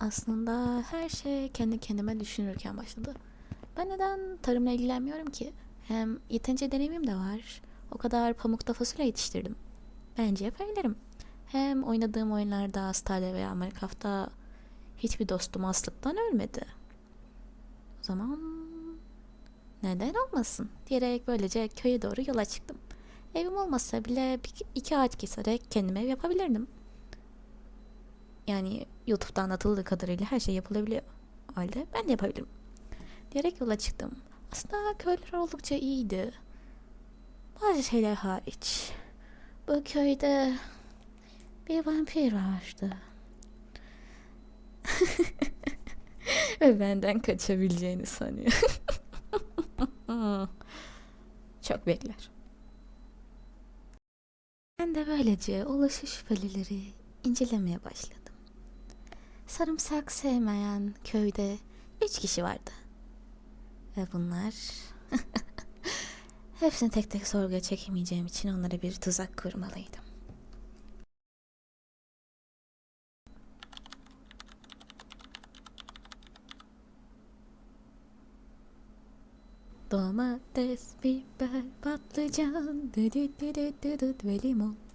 Aslında her şey kendi kendime düşünürken başladı. Ben neden tarımla ilgilenmiyorum ki? Hem yeterince deneyimim de var. O kadar pamukta fasulye yetiştirdim. Bence yapabilirim. Hem oynadığım oyunlarda Stardew veya Minecraft'ta hiçbir dostum açlıktan ölmedi. O zaman neden olmasın diyerek böylece köye doğru yola çıktım. Evim olmasa bile iki ağaç keserek kendime yapabilirdim. Yani YouTube'da anlatıldığı kadarıyla her şey yapılabiliyor. Halde ben de yapabilirim. Diyerek yola çıktım. Aslında köyler oldukça iyiydi. Bazı şeyler hariç. Bu köyde bir vampir vardı. Ve benden kaçabileceğini sanıyor. Çok bekler. Ben de böylece olası şüphelileri incelemeye başladım. Sarımsak sevmeyen köyde üç kişi vardı. Ve bunlar... Hepsini tek tek sorguya çekemeyeceğim için onlara bir tuzak kurmalıydım. Domates, biber, patlıcan, düdüt ve limon.